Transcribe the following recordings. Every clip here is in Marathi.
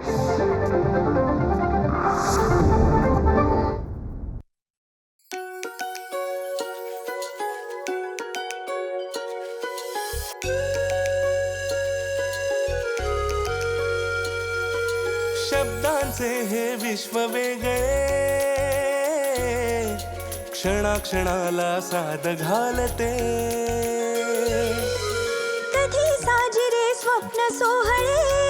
शब्दांचे हे विश्व वेगळे. क्षणाक्षणाला साध घालते. कधी साजिरे स्वप्न सोहळे.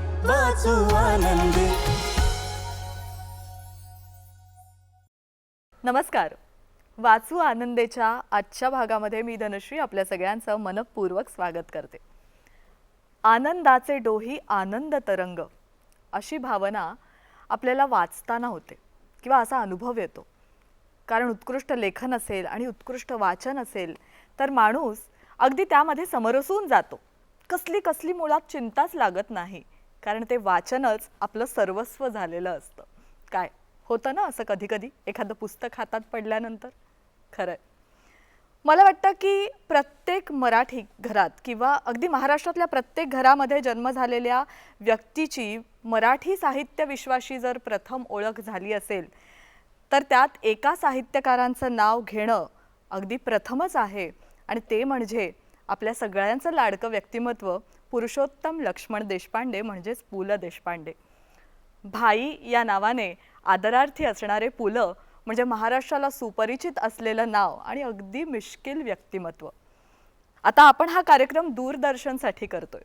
बाजू आनंदी नमस्कार. वाचू आनंदेच्या आजच्या भागामध्ये मी धनश्री आपल्या सगळ्यांचं मनपूर्वक स्वागत करते. आनंदाचे डोही आनंद तरंग अशी भावना आपल्याला वाचताना होते किंवा असा अनुभव येतो. कारण उत्कृष्ट लेखन असेल आणि उत्कृष्ट वाचन असेल तर माणूस अगदी त्यामध्ये समरसून जातो. कसली कसली मुळात चिंताच लागत नाही. कारण ते वाचनच आपलं सर्वस्व झालेलं असतं. काय? होतं ना असं कधी कधी एखादं पुस्तक हातात पडल्यानंतर? खरं मला वाटतं की प्रत्येक मराठी घरात किंवा अगदी महाराष्ट्रातल्या प्रत्येक घरामध्ये जन्म झालेल्या व्यक्तीची मराठी साहित्य विश्वाशी जर प्रथम ओळख झाली असेल तर त्यात एका साहित्यकारांचं नाव घेणं अगदी प्रथमच आहे. आणि ते म्हणजे आपल्या सगळ्यांचं लाडकं व्यक्तिमत्व पुरुषोत्तम लक्ष्मण देशपांडे म्हणजेच पु ल देशपांडे. भाई या नावाने आदरार्थी असणारे पु ल म्हणजे महाराष्ट्राला सुपरिचित असलेलं नाव आणि अगदी मिश्किल व्यक्तिमत्व. आता आपण हा कार्यक्रम दूरदर्शनसाठी करतोय.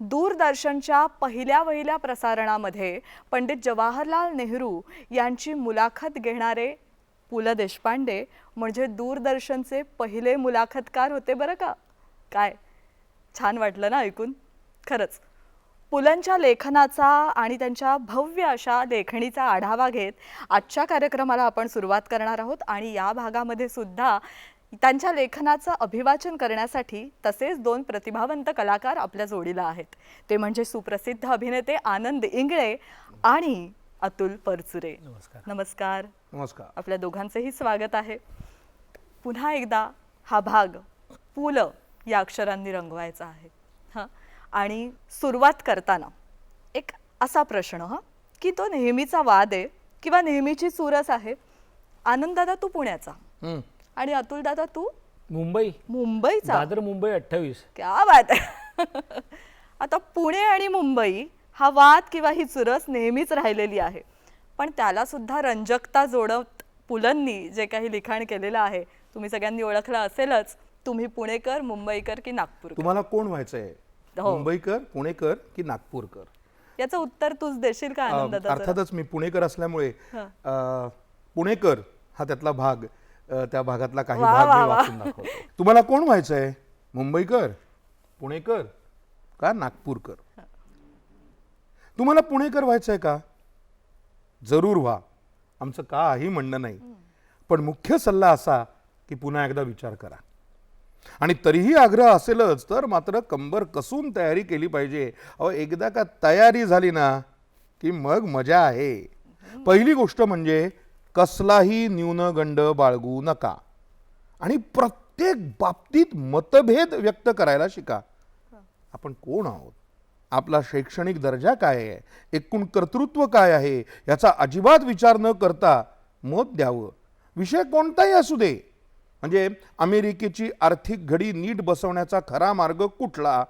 दूरदर्शनच्या पहिल्या वहिल्या प्रसारणामध्ये पंडित जवाहरलाल नेहरू यांची मुलाखत घेणारे पु ल देशपांडे म्हणजे दूरदर्शनचे पहिले मुलाखतकार होते बरं का? काय? छान वाटलं ना ऐकून? खरंच. पुलंच्या लेखनाचा आणि त्यांच्या भव्य अशा लेखणीचा आढावा घेत आजच्या कार्यक्रमाला आपण सुरुवात करणार आहोत आणि या भागामध्ये सुद्धा त्यांच्या लेखनाचं अभिवाचन करण्यासाठी तसेच दोन प्रतिभावंत कलाकार आपल्या जोडीला आहेत. ते म्हणजे सुप्रसिद्ध अभिनेते आनंद इंगळे आणि अतुल परचुरे. नमस्कार. नमस्कार. नमस्कार. आपल्या दोघांचेही स्वागत आहे. पुन्हा एकदा हा भाग पु ल या अक्षरांनी रंगवायचा आहे. हां? आणि सुरुवात करताना एक असा प्रश्न हा? की तो नेहमीचा वाद आहे किंवा नेहमीची चुरस आहे? आनंददादा तू पुण्याचा. आणि अतुल दादा तू? मुंबई. मुंबईचा. दादर मुंबई अठ्ठावीस. क्या बात आहे. आता पुणे आणि मुंबई हा वाद किंवा ही चुरस नेहमीच राहिलेली आहे. पण त्याला सुद्धा रंजकता जोडत पुलंनी जे काही लिखाण केलेलं आहे तुम्ही सगळ्यांनी ओळखलं असेलच तुम्ही पुणेकर मुंबईकर की नागपूर तुम्हाला कोण व्हायचंय? हो. मुंबईकर पुणेकर की नागपूरकर? याचं उत्तर तूच देशील का अं, अर्थातच मी पुणेकर असल्यामुळे. अं, पुणेकर हा त्यातला भाग अं, त्या भागातला काही वा, भाग वा, मी वा. वाचून दाखवतो. तुम्हाला कोण व्हायचंय? मुंबईकर पुणेकर का नागपूरकर? तुम्हाला पुणेकर व्हायचंय का? जरूर व्हा. आमचं काही म्हणणं नाही. पण मुख्य सल्ला असा की पुन्हा एकदा विचार करा. आणि तरीही आग्रह असेलच तर मात्र कंबर कसून तयारी केली पाहिजे. अहो एकदा का तयारी झाली ना की मग मजा आहे. पहिली गोष्ट म्हणजे कसलाही न्यूनगंड बाळगू नका. आणि प्रत्येक बाबतीत मतभेद व्यक्त करायला शिका. आपण कोण आहोत? आपला शैक्षणिक दर्जा काय आहे? एकूण कर्तृत्व काय आहे? याचा अजिबात विचार न करता मत द्यावं. विषय कोणताही असू दे. म्हणजे अमेरिकेची आर्थिक घडी नीट बसवण्याचा खरा मार्ग कुठला?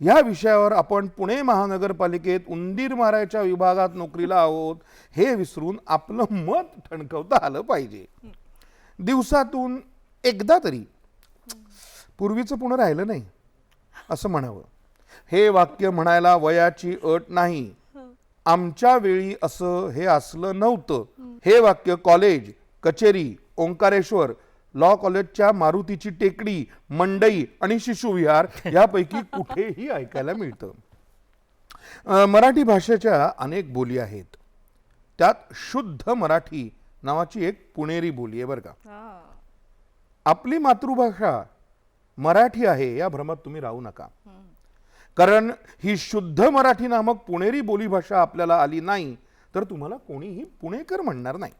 या विषयावर आपण पुणे महानगरपालिकेत उंदीर मारायच्या विभागात नोकरीला आहोत हे विसरून आपलं मत ठणकवता आलं पाहिजे. दिवसातून एकदा तरी. पूर्वीचं पुढं राहिलं नाही असं म्हणावं. हे वाक्य म्हणायला वयाची अट नाही. आमच्या वेळी असं हे असलं नव्हतं. हे वाक्य कॉलेज कचेरी ओंकारेश्वर लॉ कॉलेजच्या मारुतीची टेकडी मंडई आणि शिशुविहार यापैकी कुठेही ऐकायला मिळतं. मराठी भाषेच्या अनेक बोली आहेत. त्यात शुद्ध मराठी नावाची एक पुणेरी बोली आहे बरं का. आपली मातृभाषा मराठी आहे या भ्रमात तुम्ही राहू नका. कारण ही शुद्ध मराठी नामक पुणेरी बोलीभाषा आपल्याला आली नाही तर तुम्हाला कोणीही पुणेकर म्हणणार नाही.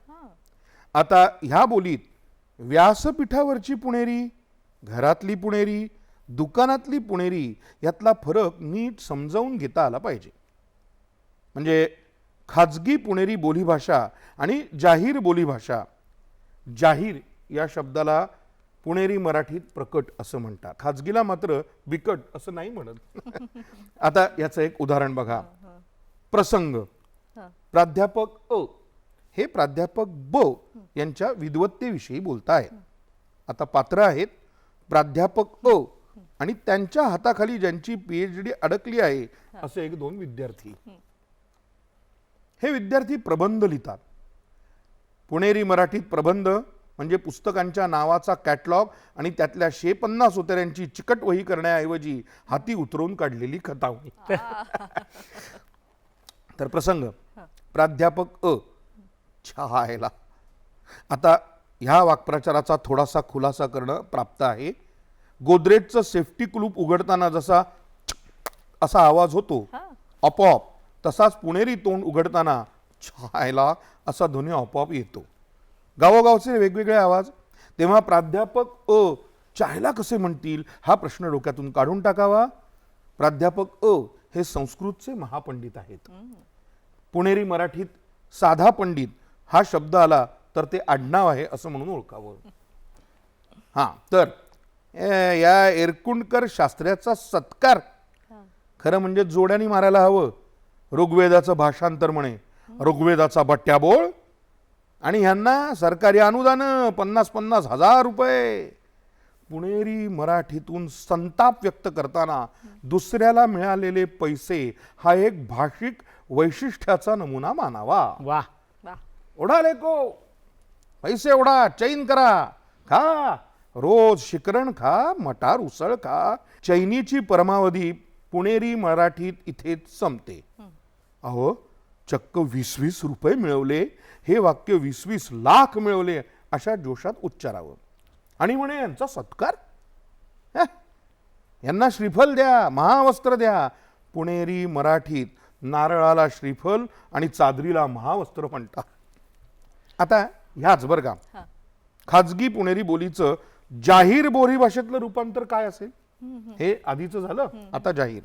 आता ह्या बोलीत व्यासपीठावरची पुणेरी घरातली पुणेरी दुकानातली पुणेरी यातला फरक नीट समजावून घेता आला पाहिजे. म्हणजे खाजगी पुणेरी बोलीभाषा आणि जाहीर बोलीभाषा जाहीर या शब्दाला पुणेरी मराठीत प्रकट असं म्हणतात. खाजगीला मात्र बिकट असं नाही म्हणत. आता याचं एक उदाहरण बघा. प्रसंग. प्राध्यापक अ. हे प्राध्यापक ब यांच्या विद्वत्तेविषयी बोलतायत. आता पात्र आहेत प्राध्यापक अ आणि त्यांच्या हाताखाली ज्यांची पीएच डी अडकली आहे असे एक दोन विद्यार्थी. हे विद्यार्थी प्रबंध लिहितात. पुणेरी मराठीत प्रबंध म्हणजे पुस्तकांच्या नावाचा कॅटलॉग आणि त्यातल्या शे पन्नास उतार्यांची चिकट वही करण्याऐवजी हाती उतरवून काढलेली खतावणी तर प्रसंग. प्राध्यापक अ. छहायला आता ह्या वाक्प्रचाराचा थोडासा खुलासा करणं प्राप्त आहे. गोदरेजचं सेफ्टी कुलूप उघडताना जसा असा आवाज होतो आपोआप तसाच पुणेरी तोंड उघडताना छायला असा ध्वनी आपोआप येतो. गावोगावचे वेगवेगळे आवाज. तेव्हा प्राध्यापक अ चायला कसे म्हणतील हा प्रश्न डोक्यातून काढून टाकावा. प्राध्यापक अ हे संस्कृतचे महापंडित आहेत. पुणेरी मराठीत साधा पंडित हा शब्द आला तर ते आडनाव आहे असं म्हणून ओळखावं. हां तर या एरकुंडकर शास्त्र्याचा सत्कार. खरं म्हणजे जोड्याने मारायला हवं. ऋग्वेदाचं भाषांतर म्हणे. ऋग्वेदाचा बट्ट्याबोळ आणि ह्यांना सरकारी अनुदान पन्नास पन्नास हजार रुपये. पुणेरी मराठीतून संताप व्यक्त करताना दुसऱ्याला मिळालेले पैसे हा एक भाषिक वैशिष्ट्याचा नमुना मानावा. वा उडालेको पैसे उडा चैन करा. खा. रोज शिकरण खा मटार उसळ खा. चैनीची परमावधी पुणेरी मराठीत इथेच संपते. अहो चक्क वीस वीस रुपये मिळवले हे वाक्य वीस वीस लाख मिळवले अशा जोशात उच्चारावं. आणि म्हणे यांचा सत्कार? यांना श्रीफल द्या महावस्त्र द्या. पुणेरी मराठीत नारळाला श्रीफल आणि चादरीला महावस्त्र म्हणतात. आता ह्याच बरं का. खाजगी पुणेरी बोलीचं जाहीर बोली भाषेतलं रूपांतर काय असेल? हे आधीचं झालं आता जाहीर.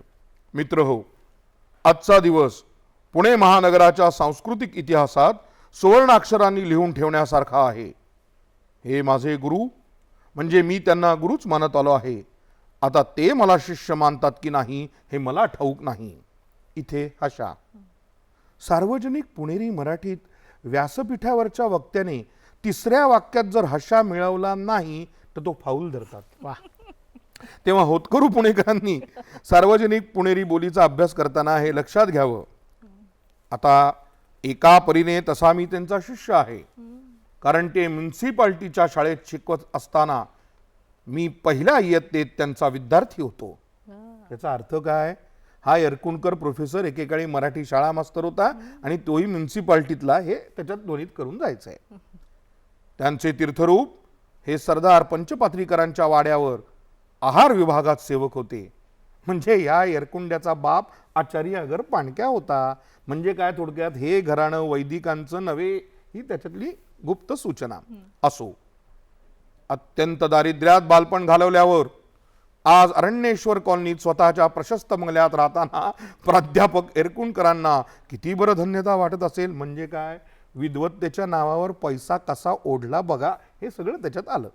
मित्र हो आजचा दिवस पुणे महानगराच्या सांस्कृतिक इतिहासात सुवर्ण अक्षरांनी लिहून ठेवण्यासारखा आहे. हे माझे गुरु म्हणजे मी त्यांना गुरुच मानत आलो आहे. आता ते मला शिष्य मानतात की नाही हे मला ठाऊक नाही. इथे हशा. सार्वजनिक पुणेरी मराठीत व्यासपीठावरच्या वक्त्याने तिसऱ्या वाक्यात जर हशा मिळवला नाही तर तो फाऊल धरतात. वा. तेव्हा होतकरू पुणेकरांनी सार्वजनिक पुणेरी बोलीचा अभ्यास करताना हे लक्षात घ्यावं. आता एका परीने तसा मी त्यांचा शिष्य आहे. कारण ते म्युन्सिपाल्टीच्या शाळेत शिकवत असताना मी पहिल्या इयत्तेत त्यांचा विद्यार्थी होतो. याचा अर्थ काय? हा यरकुणकर प्रोफेसर एकेकाळी मराठी शाळा मास्तर होता आणि तोही म्युन्सिपाल्टीतला हे त्याच्यात ध्वनीत करून जायचं आहे त्यांचे तीर्थरूप हे सरदार पंचपात्रीकरांच्या वाड्यावर आहार विभागात सेवक होते. म्हणजे या यरकुंड्याचा बाप आचार्य अगर पाणक्या होता. म्हणजे काय थोडक्यात हे घराणं वैदिकांचं नव्हे ही त्याच्यातली गुप्त सूचना असो. अत्यंत दारिद्र्यात बालपण घालवल्यावर आज अरण्येश्वर कॉलनीत स्वतःच्या प्रशस्त बंगल्यात राहताना प्राध्यापक एरकुणकरांना किती बरं धन्यता वाटत असेल? म्हणजे काय? विद्वत्तेच्या नावावर पैसा कसा ओढला बघा हे सगळं त्याच्यात आलं.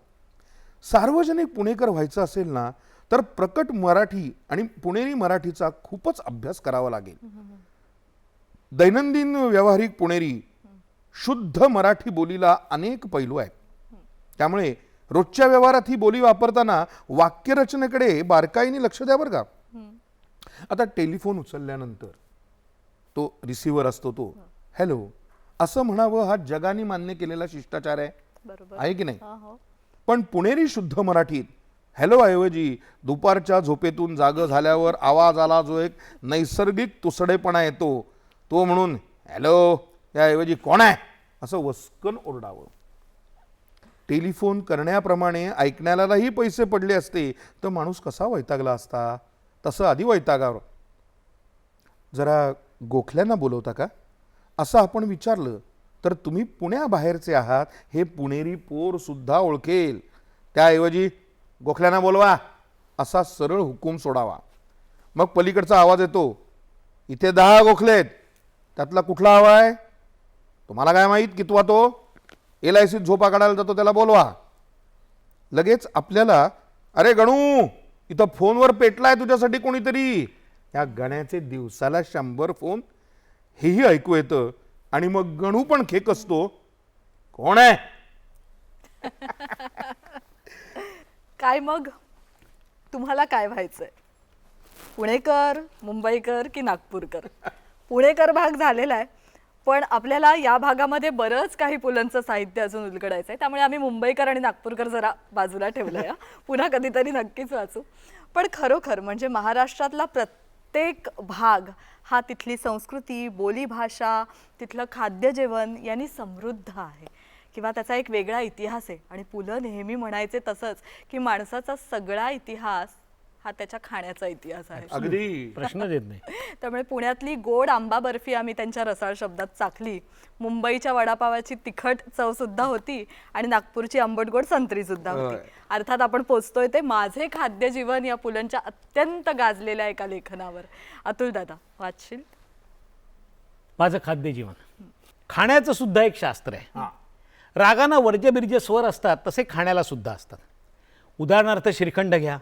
सार्वजनिक पुणेकर व्हायचं असेल ना तर प्रकट मराठी आणि पुणेरी मराठीचा खूपच अभ्यास करावा लागेल. दैनंदिन व्यावहारिक पुणेरी शुद्ध मराठी बोलीला अनेक पैलू आहेत. त्यामुळे रोजच्या व्यवहारात ही बोली वापरताना वाक्यरचनेकडे बारकाईने लक्ष द्या बरं का. आता टेलिफोन उचलल्यानंतर तो रिसिव्हर असतो तो हॅलो असं म्हणावं हा जगाने मान्य केलेला शिष्टाचार आहे. आहे की नाही? हो. पण पुणेरी शुद्ध मराठीत हॅलो ऐवजी दुपारच्या झोपेतून जाग झाल्यावर आवाज आला जो एक नैसर्गिक तुसडेपणा येतो. तो म्हणून हॅलो याऐवजी कोण आहे? असं वस्कन ओरडावं. टेलिफोन करण्याप्रमाणे ऐकण्यालाही पैसे पडले असते तर माणूस कसा वैतागला असता? तसं आधी वैतागावर जरा गोखल्यांना बोलवता का? असं आपण विचारलं तर तुम्ही पुण्याबाहेरचे आहात हे पुणेरी पोरसुद्धा ओळखेल. त्याऐवजी गोखल्यांना बोलवा असा सरळ हुकूम सोडावा. मग पलीकडचा आवाज येतो इथे दहा गोखले आहेत त्यातला कुठला हवा आहे? तुम्हाला काय माहीत कितवा तो? एल आय सीत झोपा काढायला जातो त्याला बोलवा. लगेच आपल्याला अरे गणू इथं फोनवर पेटलाय तुझ्यासाठी कोणीतरी. या गण्याचे दिवसाला शंभर फोन हेही ऐकू येतं. आणि मग गणू पण खेक असतो. कोण आहे? काय मग? तुम्हाला काय व्हायचंय? पुणेकर मुंबईकर की नागपूरकर? पुणेकर भाग झालेला आहे. पण आपल्याला या भागामध्ये बरंच काही पुलंचं साहित्य अजून उलगडायचं आहे त्यामुळे आम्ही मुंबईकर आणि नागपूरकर जरा बाजूला ठेवलंय हा. पुन्हा कधीतरी नक्कीच वाचू. पण खरोखर म्हणजे महाराष्ट्रातला प्रत्येक भाग हा तिथली संस्कृती बोलीभाषा तिथलं खाद्य जेवण यांनी समृद्ध आहे. किंवा त्याचा एक वेगळा इतिहास आहे. आणि पु ल नेहमी म्हणायचे तसंच की माणसाचा सगळा इतिहास हा त्याच्या खाण्याचा इतिहास आहे. अगदी. प्रश्नच येत नाही. त्यामुळे पुण्यातली गोड आंबा बर्फी आम्ही त्यांच्या रसाळ शब्दात चाखली मुंबईच्या वडापावाची तिखट चव सुद्धा होती आणि नागपूरची आंबट गोड संत्री सुद्धा होती. अर्थात आपण पोचतोय ते माझे खाद्य जीवन या पुलंच्या अत्यंत गाजलेल्या एका लेखनावर. अतुल दादा वाचशील? माझं खाद्य जीवन. खाण्याचं सुद्धा एक शास्त्र आहे. रागांना वर्ज्यबिर्ज स्वर असतात तसे खाण्याला सुद्धा असतात. उदाहरणार्थ श्रीखंड घ्या.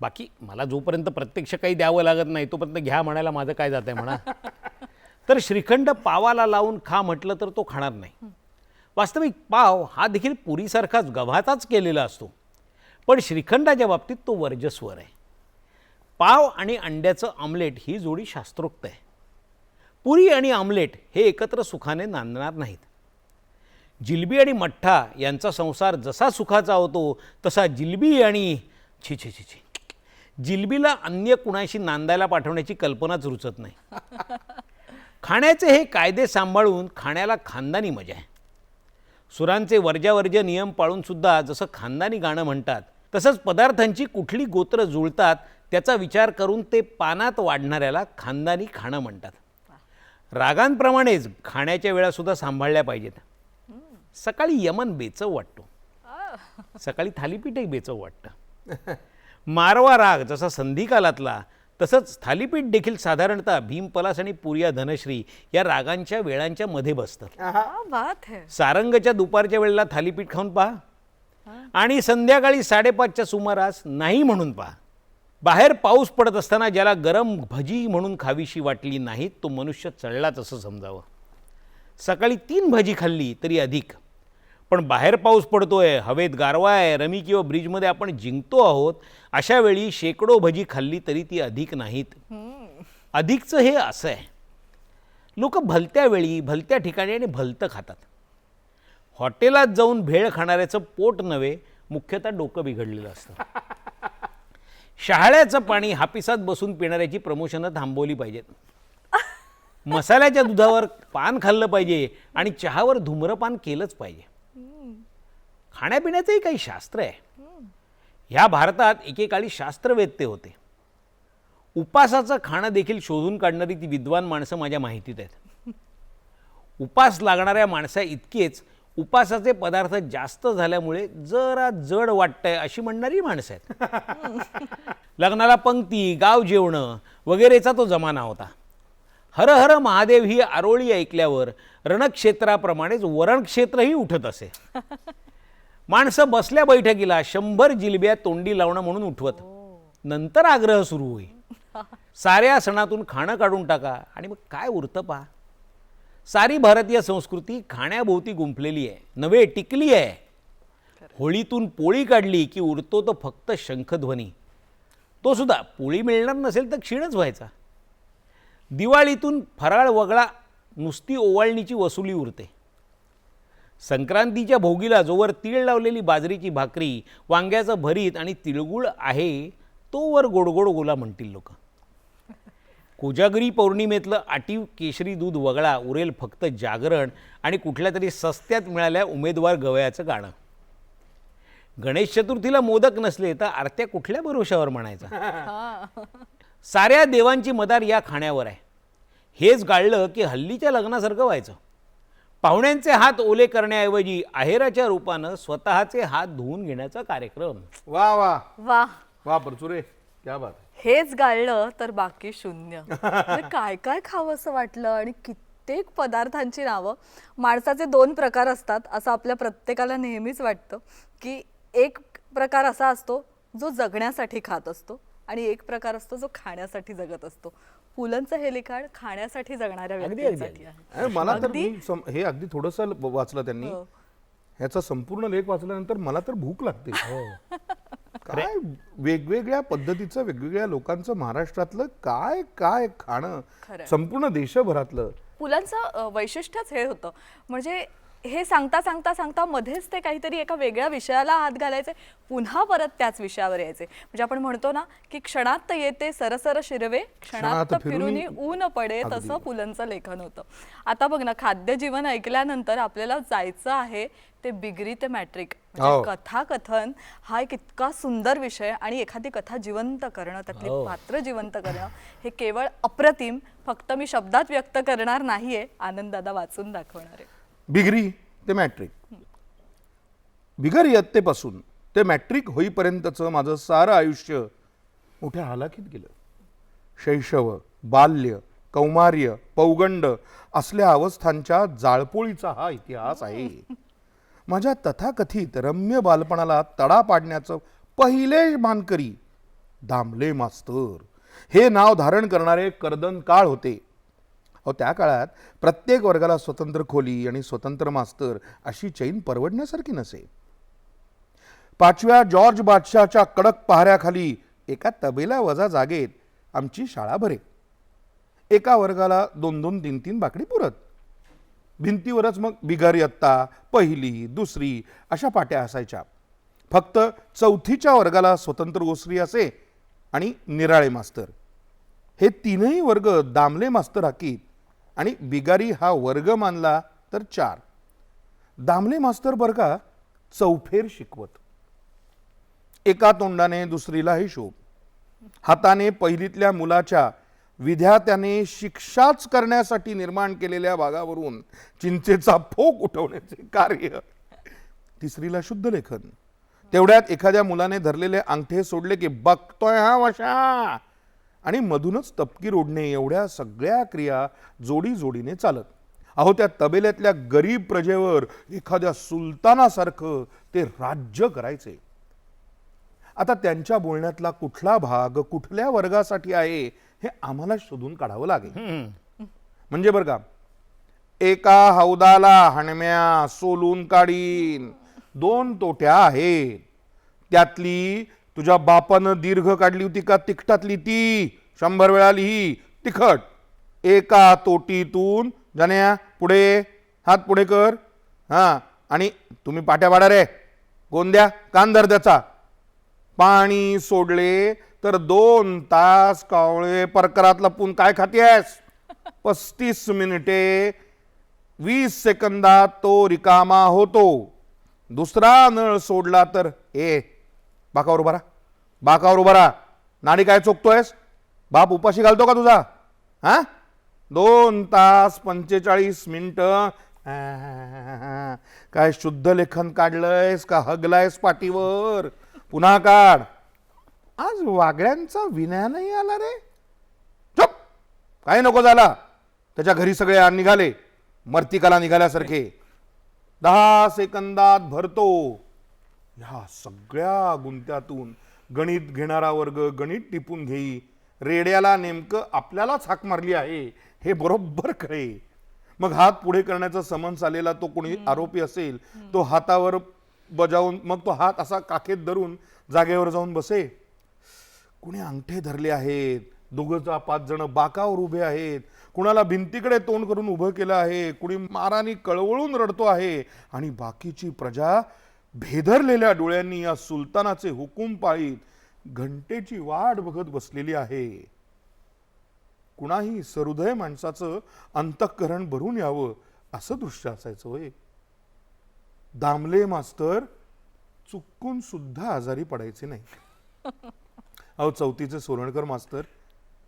बाकी मला जोपर्यंत प्रत्यक्ष काही द्यावं लागत नाही तोपर्यंत घ्या म्हणायला माझं काय जात आहे म्हणा. तर श्रीखंड पावाला लावून खा म्हटलं तर तो खाणार नाही. वास्तविक पाव हा देखील पुरीसारखाच गव्हाचाच केलेला असतो. पण श्रीखंडाच्या बाबतीत तो वर्जस्वर आहे. पाव आणि अंड्याचं आमलेट ही जोडी शास्त्रोक्त आहे. पुरी आणि आमलेट हे एकत्र सुखाने नांदणार नाहीत. जिलबी आणि मठ्ठा यांचा संसार जसा सुखाचा होतो तसा जिलबी आणि छी छी छी छी. जिलबीला अन्य कुणाशी नांदायला पाठवण्याची कल्पनाच रुचत नाही. खाण्याचे हे कायदे सांभाळून खाण्याला खानदानी मजा आहे. सुरांचे वर्ज्यावर्ज्य नियम पाळून सुद्धा जसं खानदानी गाणं म्हणतात तसंच पदार्थांची कुठली गोत्र जुळतात त्याचा विचार करून ते पानात वाढणाऱ्याला खानदानी खाणं म्हणतात. रागांप्रमाणेच खाण्याच्या वेळासुद्धा सांभाळल्या पाहिजेत. सकाळी यमन बेचव वाटतो. सकाळी थालीपीठ एक बेचव वाटतं. मारवा राग जसा संधिकालातला तसंच थालीपीठ देखील साधारणतः भीमपलास आणि पुरिया धनश्री या रागांच्या वेळांच्या मध्ये बसतं. क्या बात है. सारंगच्या दुपारच्या वेळेला थालीपीठ खाऊन पहा. आणि संध्याकाळी साडेपाचच्या सुमारास नाही म्हणून पहा. बाहेर पाऊस पडत असताना ज्याला गरम भजी म्हणून खावीशी वाटली नाहीत तो मनुष्य चढलाच असं समजावं. सकाळी तीन भजी खाल्ली तरी अधिक. पण बाहेर पाऊस पडतोय हवेत गारवा आहे रमी किंवा ब्रिजमध्ये आपण जिंकतो आहोत अशा वेळी शेकडो भजी खाल्ली तरी ती अधिक नाहीत. अधिकचं हे असं आहे. लोक भलत्या वेळी भलत्या ठिकाणी आणि भलतं खातात. हॉटेलात जाऊन भेळ खाणाऱ्याचं पोट नव्हे मुख्यतः डोकं बिघडलेलं असतं. शहाळ्याचं पाणी हापिसात बसून पिणाऱ्याची प्रमोशनं थांबवली पाहिजेत. मसाल्याच्या दुधावर पान खाल्लं पाहिजे आणि चहावर धूम्रपान केलंच पाहिजे. खाण्यापिण्याचंही काही शास्त्र आहे. ह्या भारतात एकेकाळी शास्त्रवेत्ते होते. उपासाचं खाणं देखील शोधून काढणारी ती विद्वान माणसं माझ्या माहितीत आहेत. उपास लागणाऱ्या माणसा इतकेच उपासाचे पदार्थ जास्त झाल्यामुळे जरा जड वाटतंय अशी म्हणणारी माणसं आहेत. लग्नाला पंक्ती गाव जेवणं वगैरेचा तो जमाना होता. हर हर महादेव ही आरोळी ऐकल्यावर रणक्षेत्राप्रमाणेच वरणक्षेत्रही उठत असे. माणसं बसल्या बैठकीला शंभर जिलब्या तोंडी लावणं म्हणून उठवत. नंतर आग्रह सुरू होईल. साऱ्या सणातून खाणं काढून टाका आणि मग काय उरतं पहा सारी भारतीय संस्कृती खाण्याभोवती गुंफलेली आहे. नव्हे टिकली आहे. होळीतून पोळी काढली की उरतो तो फक्त शंखध्वनी. तो सुद्धा पोळी मिळणार नसेल तर क्षीणच व्हायचा. दिवाळीतून फराळ वगळा नुसती ओवाळणीची वसुली उरते. संक्रांतीच्या भोगीला जोवर तीळ लावलेली बाजरीची भाकरी वांग्याचं भरीत आणि तिळगुळ आहे तोवर गोडगोड गोला म्हणतील लोक. कोजागरी पौर्णिमेतलं आटीव केशरी दूध वगळा उरेल फक्त जागरण आणि कुठल्या तरी सस्त्यात मिळाल्या उमेदवार गवयाचं गाणं. गणेश चतुर्थीला मोदक नसले तर आरत्या कुठल्या भरोशावर म्हणायचा? साऱ्या देवांची मदार या खाण्यावर आहे. हेच गाळलं की हल्लीच्या लग्नासारखं व्हायचं. पाहुण्यांचे हात ओले करण्याऐवजी आहेराच्या रूपानं स्वतःचे हात धुवून घेण्याचा कार्यक्रम. वा वा. वा. वा परचुरे. क्या बात. हेच गाळलं तर बाकी शून्य. म्हणजे काय काय खावं असं वाटलं आणि कित्येक पदार्थांची नावं. माणसाचे दोन प्रकार असतात असं आपल्या प्रत्येकाला नेहमीच वाटतं की एक प्रकार असा असतो जो जगण्यासाठी खात असतो. आणि एक प्रकार असतो जो खाण्यासाठी जगत असतो. पुलंचं हे लिखाण खाण्यासाठी जगणाऱ्या अगदी, व्यक्तींसाठी आहे. अरे मला तर अगदी? मी सम- हे अगदी थोडस वाचलं त्यांनी. हो. ह्याचा संपूर्ण लेख वाचल्यानंतर मला तर भूक लागते. काय वेगवेगळ्या पद्धतीचं वेगवेगळ्या लोकांचं महाराष्ट्रातलं काय काय खाणं खरंय. संपूर्ण देशभरातलं. पुलांचं अ, वैशिष्ट्यच हे होतं. म्हणजे हे सांगता सांगता सांगता मध्येच ते काहीतरी एका वेगळ्या विषयाला हात घालायचे पुन्हा परत त्याच विषयावर यायचे. म्हणजे आपण म्हणतो ना की क्षणात येते सरसर शिरवे क्षणात फिरुनी ऊन पडे तसं पुलंचं लेखन होतं. आता बघ ना खाद्य जीवन ऐकल्यानंतर आपल्याला जायचं आहे ते बिगरी ते मॅट्रिक. हो. म्हणजे कथाकथन हा एक इतका सुंदर विषय आणि एखादी कथा जिवंत करणं त्यातली हो. पात्र जिवंत करणं हे केवळ अप्रतिम फक्त मी शब्दात व्यक्त करणार नाहीये आनंद दादा वाचून दाखवणार. आहे बिगरी ते मॅट्रिक बिगर इयत्तेपासून ते मॅट्रिक होईपर्यंतचं माझं सारं आयुष्य मोठ्या हालाखीत गेलं. शैशव बाल्य कौमार्य पौगंड असल्या अवस्थांच्या जाळपोळीचा हा इतिहास आहे. माझ्या तथाकथित रम्य बालपणाला तडा पाडण्याचं पहिले मानकरी दामले मास्तर. हे नाव धारण करणारे कर्दन काळ होते. अहो त्या काळात प्रत्येक वर्गाला स्वतंत्र खोली आणि स्वतंत्र मास्तर अशी चैन परवडण्यासारखी नसे. पाचव्या जॉर्ज बादशाहच्या कडक पहाऱ्याखाली एका तबेला वजा जागेत आमची शाळा भरे एका वर्गाला दोन दोन तीन तीन बाकडी पुरत. भिंतीवरच मग बिगारी अत्ता पहिली दुसरी अशा पाट्या असायच्या. फक्त चौथीच्या वर्गाला स्वतंत्र ओसरी असे आणि निराळे मास्तर. हे तीनही वर्ग दामले मास्तर हाकीत आणि बिगारी हा वर्ग मानला तर चार. दामले मास्तर बरं चौफेर शिकवत. एका तोंडाने दुसरीला हिशोब हाताने पहिलीतल्या मुलाच्या विद्यार्थ्याने शिक्षाच करण्यासाठी निर्माण केलेल्या भागावरून चिंचेचा फोक उठवण्याचे कार्य. तिसरीला शुद्ध लेखन. तेवढ्यात एखाद्या मुलाने धरलेले अंगठे सोडले की बघतोय हा वशा. आणि मधूनच तपकीर ओढणे एवढ्या सगळ्या क्रिया जोडी जोडीने चालत. अहो त्या तबेल्यातल्या गरीब प्रजेवर एखाद्या सुलतानासारखं ते राज्य करायचे. आता त्यांच्या बोलण्यातला कुठला भाग कुठल्या वर्गासाठी आहे हे आम्हाला शोधून काढावं लागेल. म्हणजे बरं का एका हौदाला हणम्या सोलून काढीन. दोन तोट्या आहेत. त्यातली तुझ्या बापानं दीर्घ काढली होती का तिखटातली ती? शंभर वेळा लिही. तिखट. एका तोटीतून जाण्या पुढे. हात पुढे कर. हां. आणि तुम्ही पाट्या पाडा रे. गोंद्या कांदर त्याचा. पाणी सोडले तर दोन तास कावळे परकरात लपून काय खातेस पस्तीस मिनिटे वीस सेकंदात तो रिकामा होतो. दुसरा नळ सोडला तर ए बाकावर उभा राहा. बाकावर उभा राहा. नाडी काय चोखतोयस? बाप उपाशी घालतो का तुझा? हा? दोन तास पंचेचाळीस मिनटं. काय शुद्ध लेखन काढलंयस का हगलायस पाठीवर? पुन्हा काढ. आज वागळ्यांचा विनय नाही आला रे. चुप. काही नको झाला. त्याच्या घरी सगळे निघाले. मर्तिकाला निघाल्यासारखे. दहा सेकंदात भरतो. ह्या सगळ्या गुंत्यातून गणित घेणारा वर्ग गणित टिपून घेई. रेड्याला नेमकं आपल्यालाच हाक मारली आहे. हे बरोबर कळे मग हात पुढे करण्याचा समन्स आलेला तो कोणी आरोपी असेल तो हातावर बजावून मग तो हात असा काखेत धरून जागेवर जाऊन बसे. कुणी अंगठे धरले आहेत? दोघं पाच जण बाकावर उभे आहेत. कुणाला भिंतीकडे तोंड करून उभं केलं आहे? कुणी मारानी कळवळून रडतो आहे. आणि बाकीची प्रजा भेदरलेल्या डोळ्यांनी या सुलतानाचे हुकूम पाळीत घंटेची वाट बघत बसलेली आहे. कुणाही सरुदय माणसाचं अंतःकरण भरून यावं असं दृश्य असायचं होय. दामले मास्तर चुकून सुद्धा आजारी पडायचे नाही. अहो चौथीचे सोरणकर मास्तर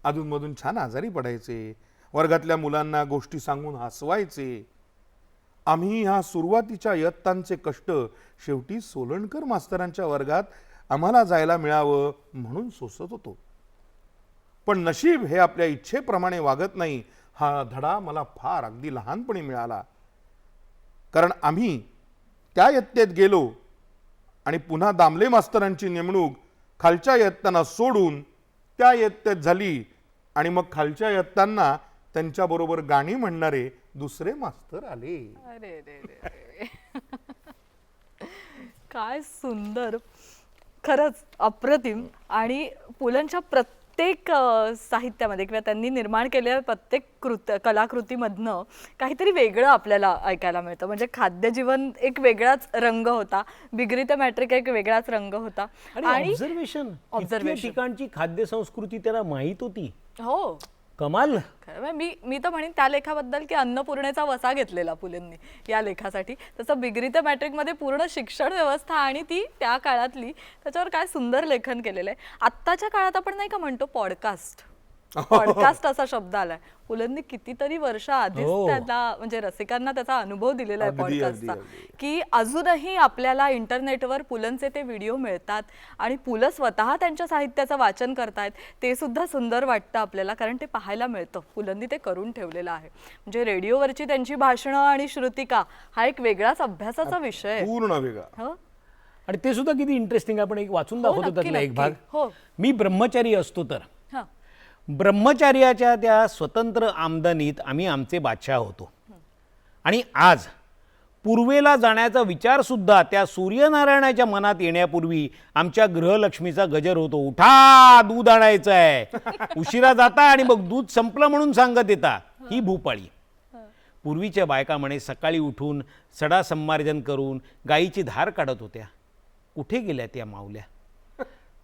अधूनमधून छान आजारी पडायचे. वर्गातल्या मुलांना गोष्टी सांगून हसवायचे. आम्ही ह्या सुरुवातीच्या इयत्तांचे कष्ट शेवटी सोलणकर मास्तरांच्या वर्गात आम्हाला जायला मिळावं म्हणून सोसत होतो. पण नशीब हे आपल्या इच्छेप्रमाणे वागत नाही हा धडा मला फार अगदी लहानपणी मिळाला. कारण आम्ही त्या इयत्तेत गेलो आणि पुन्हा दामले मास्तरांची नेमणूक खालच्या इयत्तांना सोडून त्या इयत्तेत झाली आणि मग खालच्या इयत्तांना त्यांच्याबरोबर गाणी म्हणणारे दुसरे मास्तर आले. अरे रे रे रे. काय सुंदर. खरंच अप्रतिम. आणि पुलंच्या प्रत्येक अ, साहित्यामध्ये किंवा त्यांनी निर्माण केलेल्या प्रत्येक कृत कलाकृतीमधनं काहीतरी वेगळं आपल्याला ऐकायला मिळतं. म्हणजे खाद्यजीवन एक वेगळाच रंग होता. बिगरी ते मॅट्रिक एक वेगळाच रंग होता. आणि ऑब्झर्वेशन Observation. ठिकाणची खाद्य संस्कृती त्याला माहीत होती. हो. कमाल. खरं म्हणजे मी मी तर म्हणेन त्या लेखाबद्दल की अन्नपूर्णेचा वसा घेतलेला पुलेंनी या लेखासाठी. तसं बिगरी ते मॅट्रिकमध्ये पूर्ण शिक्षण व्यवस्था आणि ती त्या काळातली. त्याच्यावर काय सुंदर लेखन केलेलं आहे. आत्ताच्या काळात आपण नाही का म्हणतो पॉडकास्ट. पॉडकास्ट असा शब्द आलाय. पुलंनी कितीतरी वर्ष आधीच हो. त्याला म्हणजे रसिकांना त्याचा अनुभव दिलेला आहे अगदी, पॉडकास्टचा. अगदी, की अजूनही आपल्याला इंटरनेटवर पुलंचे ते व्हिडिओ मिळतात आणि पुलं स्वतः त्यांच्या साहित्याचं वाचन करतायत ते सुद्धा सुंदर वाटतं आपल्याला कारण ते पाहायला मिळतं. पुलंनी ते करून ठेवलेलं आहे. म्हणजे रेडिओवरची त्यांची भाषणं आणि श्रुतिका हा एक वेगळाच अभ्यासाचा विषय. आहे पूर्ण वेगळा. हो? आणि ते सुद्धा किती इंटरेस्टिंग आपण एक वाचून हो, दाखवतो नक्की, त्यातला एक नक्की. भाग हो. मी ब्रह्मचारी असतो तर. ब्रह्मचार्याच्या त्या स्वतंत्र आमदनीत आम्ही आमचे बादशाह होतो. आणि आज पूर्वेला जाण्याचा विचार सुद्धा त्या सूर्यनारायणाच्या मनात येण्यापूर्वी आमच्या गृहलक्ष्मीचा गजर होतो. उठा दूध आणायचं आहे उशिरा जाता आणि मग दूध संपलं म्हणून सांगत येता. ही भूपाळी. पूर्वीच्या बायका म्हणे सकाळी उठून सडा संमार्जन करून गाईची धार काढत होत्या. कुठे गेल्या त्या मावल्या?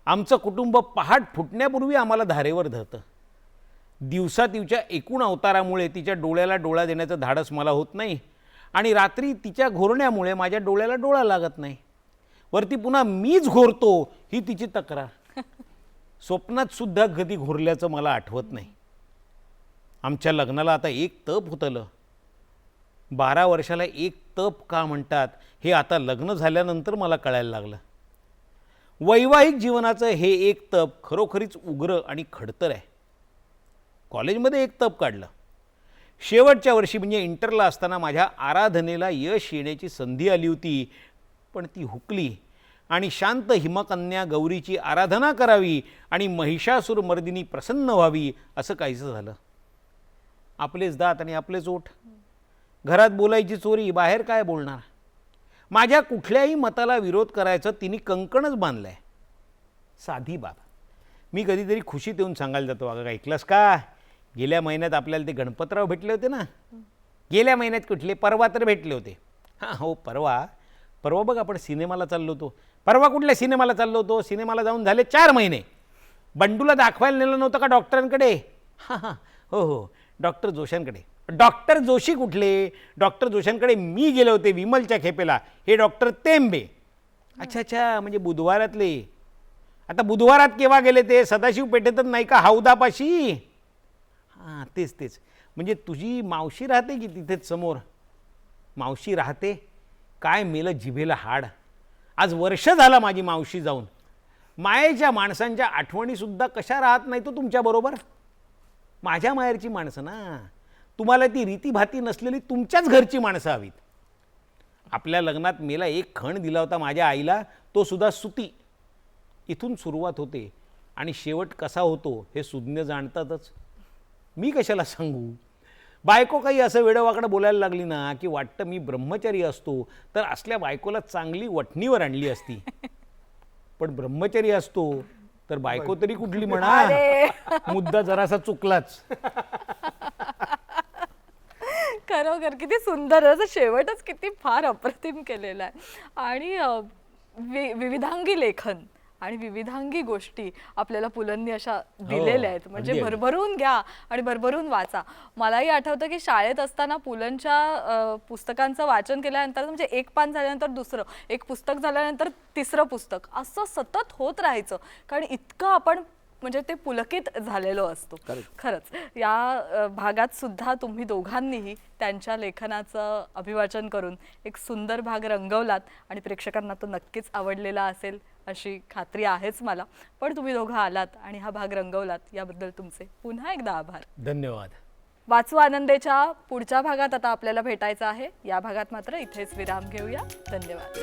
आमचं कुटुंब पहाट फुटण्यापूर्वी आम्हाला धारेवर धरतं. दिवसा तिच्या एकूण अवतारामुळे तिच्या डोळ्याला डोळा देण्याचं धाडस मला होत नाही आणि रात्री तिच्या घोरण्यामुळे माझ्या डोळ्याला डोळा लागत नाही. वरती पुन्हा मीच घोरतो ही तिची तक्रार. स्वप्नात सुद्धा कधी घोरल्याचं मला आठवत नाही. आमच्या लग्नाला आता एक तप होतलं. बारा वर्षाला एक तप का म्हणतात हे आता लग्न झाल्यानंतर मला कळायला लागलं. वैवाहिक जीवनाचं हे एक तप खरोखरीच उग्र आणि खडतर आहे. कॉलेजमध्ये एक तप काढलं. शेवटच्या वर्षी म्हणजे इंटरला असताना माझ्या आराधनेला यश येण्याची संधी आली होती पण ती हुकली आणि शांत हिमकन्या गौरीची आराधना करावी आणि महिषासूर मर्दिनी प्रसन्न व्हावी असं काहीसं झालं. आपलेच दात आणि आपलेच ओठ. घरात बोलायची चोरी बाहेर काय बोलणार? माझ्या कुठल्याही मताला विरोध करायचं तिने कंकणच बांधलं आहे साधी बाब. मी कधीतरी खुशीत येऊन सांगायला जातो अगं ऐकलंस का? गेल्या महिन्यात आपल्याला ते गणपतराव भेटले होते ना? गेल्या महिन्यात कुठले? परवा तर भेटले होते. हां हो परवा. परवा बघ आपण सिनेमाला चाललो होतो. परवा कुठल्या सिनेमाला चाललो होतो? सिनेमाला जाऊन झाले चार महिने. बंडूला दाखवायला नेलं नव्हतं का डॉक्टरांकडे? हां हां. हो हो. डॉक्टर जोशांकडे. डॉक्टर जोशी कुठले? डॉक्टर जोशांकडे मी गेले होते विमलच्या खेपेला. हे डॉक्टर तेंबे. अच्छा अच्छा. म्हणजे बुधवारातले. आता बुधवारात केव्हा गेले ते? सदाशिव पेठेतच नाही का? हौदापाशी हां तेच तेच. म्हणजे तुझी मावशी राहते की तिथेच समोर? मावशी राहते? काय मेलं जिभेला हाड? आज वर्ष झालं माझी मावशी जाऊन. मायेच्या माणसांच्या आठवणीसुद्धा कशा राहत नाही तो तुमच्याबरोबर माझ्या माहेरची माणसं ना. तुम्हाला ती रीतीभाती नसलेली तुमच्याच घरची माणसं हवीत. आपल्या लग्नात मेला एक खण दिला होता माझ्या आईला तो सुद्धा सुती. इथून सुरुवात होते आणि शेवट कसा होतो हे सुज्ञ जाणतातच. मी कशाला सांगू? बायको काही असं वेडवाकडं बोलायला लागली ना की वाटतं मी ब्रह्मचारी असतो तर असल्या बायकोला चांगली वठणीवर आणली असती. पण ब्रह्मचारी असतो तर बायको तरी कुठली म्हणा. मुद्दा जरासा चुकलाच. खरोखर किती सुंदर असं शेवटच किती फार अप्रतिम केलेलं आहे. आणि विविधांगी लेखन. आणि विविधांगी गोष्टी आपल्याला पुलंनी अशा दिलेल्या आहेत. म्हणजे. भरभरून घ्या आणि भरभरून वाचा. मलाही आठवतं की शाळेत असताना पुलंच्या पुस्तकांचं वाचन केल्यानंतर म्हणजे एक पान झाल्यानंतर दुसरं एक पुस्तक झाल्यानंतर तिसरं पुस्तक. असं सतत होत राहायचं. कारण इतकं आपण म्हणजे ते पुलकित झालेलो असतो. खरंच. या भागात सुद्धा तुम्ही दोघांनीही त्यांच्या लेखनाचं अभिवाचन करून एक सुंदर भाग रंगवलात आणि प्रेक्षकांना तो नक्कीच आवडलेला असेल. अशी खात्री आहेच मला. पण तुम्ही दोघं आलात आणि हा भाग रंगवलात याबद्दल तुमचे पुन्हा एकदा आभार. धन्यवाद. वाचू आनंदेच्या पुढच्या भागात आता आपल्याला भेटायचं आहे. या भागात मात्र इथेच विराम घेऊया. धन्यवाद.